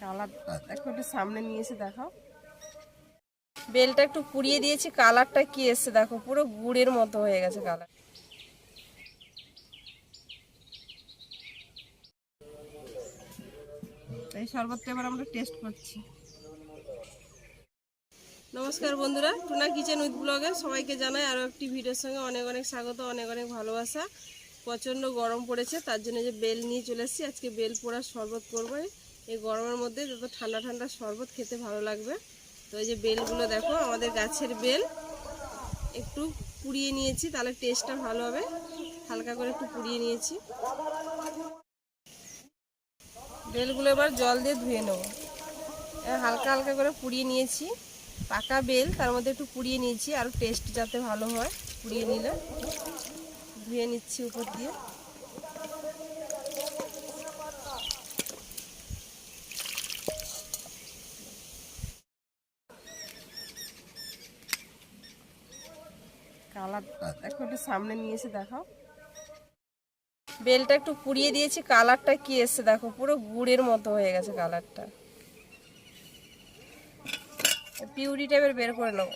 Colour দেখো একটু সামনে নিয়ে এসে দেখাও। বেলটা একটু পুড়িয়ে দিয়েছি কালারটা কি এসছে দেখো পুরো গুড়ের মতো হয়ে গেছে কালার। এই শরবতটা এবার আমরা টেস্ট করছি। নমস্কার বন্ধুরা টুনা কিচেন উইথ ব্লগে সবাইকে জানাই আরও একটি ভিডিওর সঙ্গে অনেক অনেক স্বাগত অনেক অনেক ভালোবাসা। প্রচণ্ড গরম পড়েছে তার জন্য যে বেল নিয়ে চলে এসেছি আজকে বেল পোড়ার শরবত করব। এই গরমের মধ্যে যত ঠান্ডা ঠান্ডা শরবত খেতে ভালো লাগবে। তো এই যে বেলগুলো দেখো, আমাদের গাছের বেল। একটু পুড়িয়ে নিয়েছি, তাহলে টেস্টটা ভালো হবে। হালকা করে একটু পুড়িয়ে নিয়েছি। বেলগুলো এবার জল দিয়ে ধুয়ে নেব। হালকা হালকা করে পুড়িয়ে নিয়েছি। পাকা বেল, তার মধ্যে একটু পুড়িয়ে নিয়েছি, আর টেস্ট যাতে ভালো হয়, পুড়িয়ে নিলে। ধুয়ে নিচ্ছি উপর দিয়ে। কালার দেখো একটু সামনে নিয়ে এসে দেখাও। বেলটা একটু পুড়িয়ে দিয়েছি কালারটা কি এসছে দেখো পুরো গুড়ের মতো হয়ে গেছে কালারটা। পিউরি টাইপের বের করে নেব।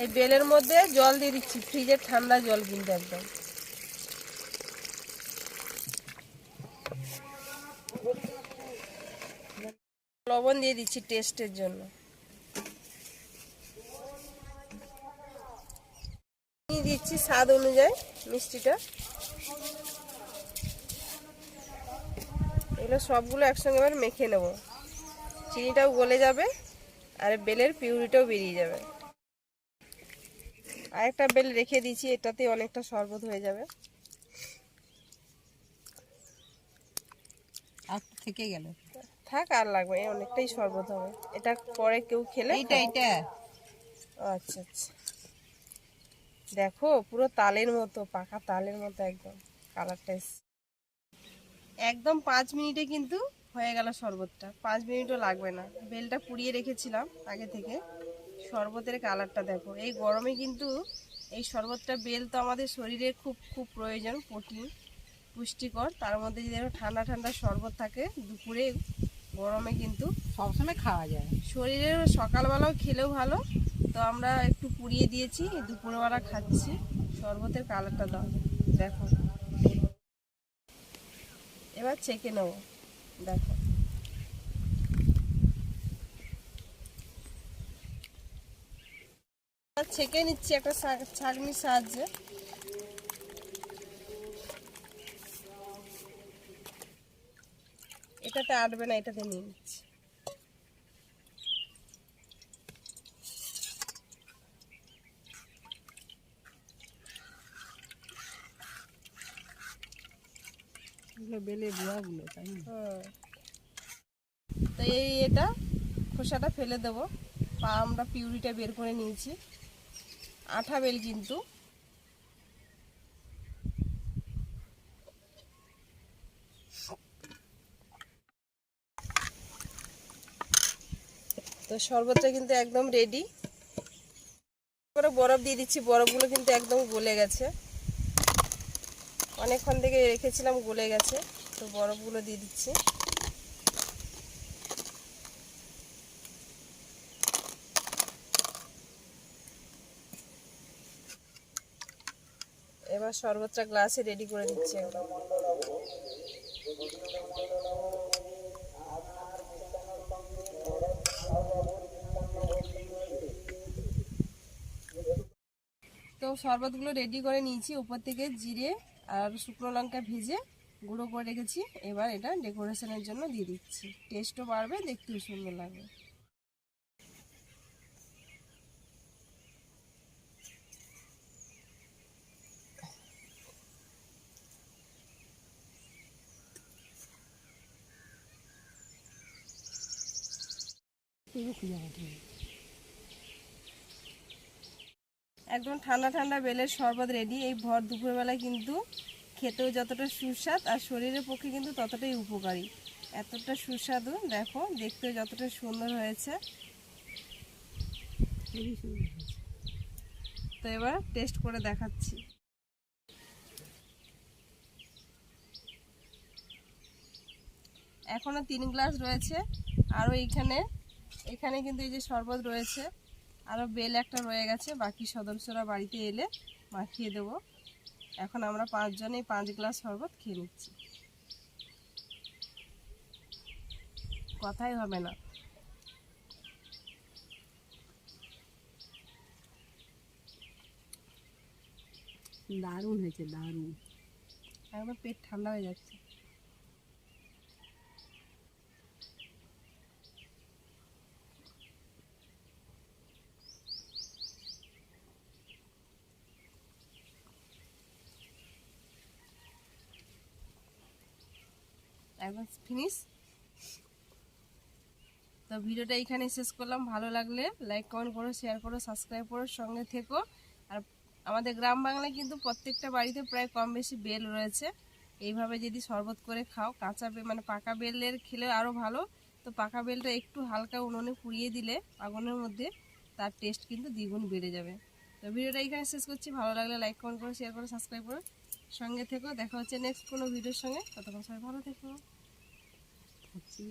এই বেলের মধ্যে জল দিয়ে দিচ্ছি, ফ্রিজের ঠান্ডা জল কিন্তু একদম। লবণ দিয়ে দিচ্ছি টেস্টের জন্য। দিচ্ছি স্বাদ অনুযায়ী মিষ্টিটা। এগুলো সবগুলো একসঙ্গে এবার মেখে নেব। চিনিটাও গলে যাবে, আর বেলের পিউরিটাও বেরিয়ে যাবে। আরেকটা বেল রেখে দিয়েছি এটাতে অনেকটা শরবত হয়ে যাবে। থেকে গেল। থাক আর লাগবে অনেকটাই শরবত হবে। এটা পরে কেউ খেলে? এইটা এইটা। আচ্ছা আচ্ছা। দেখো পুরো তালের মতো পাকা তালের মতো একদম কালারটা একদম পাঁচ মিনিটে কিন্তু হয়ে গেল শরবতটা পাঁচ মিনিটও লাগবে না। বেলটা পুড়িয়ে রেখেছিলাম আগে থেকে। শরবতের কালারটা দেখো। এই গরমে কিন্তু এই শরবতটা বেল তো আমাদের শরীরে খুব খুব প্রয়োজন প্রোটিন পুষ্টিকর। তার মধ্যে যদি ঠান্ডা ঠান্ডা শরবত থাকে দুপুরে গরমে কিন্তু সবসময় খাওয়া যায়। শরীরে সকালবেলাও খেলেও ভালো। তো আমরা একটু পুড়িয়ে দিয়েছি দুপুরবেলা খাচ্ছি। শরবতের কালারটা দাও দেখো। এবার ছেঁকে নেব দেখো এবার ছেঁকে নিচ্ছি একটা ছাক- ছাঁকনির সাহায্যে। এটাতে আটবে না এটাতে নিয়ে নিচ্ছি। বেলে বুয়াগুলো তাই তো এই এটা খোসাটা ফেলে দেবো। পা আমরা পিউরিটা বের করে নিয়েছি। আঠা বেল কিন্তু। তো শরবতটা কিন্তু একদম রেডি করে বরফ দিয়ে দিচ্ছি, বরফগুলো কিন্তু একদম গলে গেছে। অনেকক্ষণ থেকে রেখেছিলাম গলে গেছে, তো বরফগুলো দিয়ে দিচ্ছি। এবার শরবতটা গ্লাসে রেডি করে দিচ্ছে তো শরবতগুলো রেডি করে নিয়েছি, উপর থেকে জিরে আর শুকনো লঙ্কা ভেজে গুঁড়ো করে রেখেছি। এবার এটা ডেকোরেশনের জন্য দিয়ে দিচ্ছি। টেস্টও বাড়বে, দেখতেও সুন্দর লাগবে। একদম ঠান্ডা ঠান্ডা বেলের শরবত রেডি এই ভর দুপুরবেলায় কিন্তু খেতেও যতটা সুস্বাদ আর শরীরের পক্ষে কিন্তু ততটাই উপকারী। এতটা সুস্বাদু দেখো দেখতেও যতটা সুন্দর হয়েছে। তো এবার টেস্ট করে দেখাচ্ছি। এখনও তিন গ্লাস রয়েছে। আরও এইখানে এখানে কিন্তু এই যে শরবত রয়েছে আরও বেল একটা রয়ে গেছে বাকি সদস্যরা বাড়িতে এলে মাখিয়ে দেবো। এখন আমরা পাঁচজনেই পাঁচ গ্লাস শরবত খেয়ে নিচ্ছি। কথাই হবে না। দারুণ হয়েছে দারুণ। একদম পেট ঠান্ডা হয়ে যাচ্ছে। একদম ফিনিশ তো ভিডিওটা এখানে শেষ করলাম। ভালো লাগলে লাইক কমেন্ট করো শেয়ার করো সাবস্ক্রাইব করো, সঙ্গে থেকো। আর আমাদের গ্রাম বাংলায় কিন্তু প্রত্যেকটা বাড়িতে প্রায় কম বেশি বেল রয়েছে। এইভাবে যদি শরবত করে খাও, কাঁচা মানে পাকা বেলের খেলে আরও ভালো। তো পাকা বেলটা একটু হালকা উনুনে পুড়িয়ে দিলে আগুনের মধ্যে তার টেস্ট কিন্তু দ্বিগুণ বেড়ে যাবে। তো ভিডিওটা এখানে শেষ করছি। ভালো লাগলে লাইক কমেন্ট করো শেয়ার করো সাবস্ক্রাইব করো। সঙ্গে থেকো। দেখা হচ্ছে নেক্সট কোনো ভিডিওর সঙ্গে। ততক্ষণ সবাই ভালো থেকো। খাচ্ছি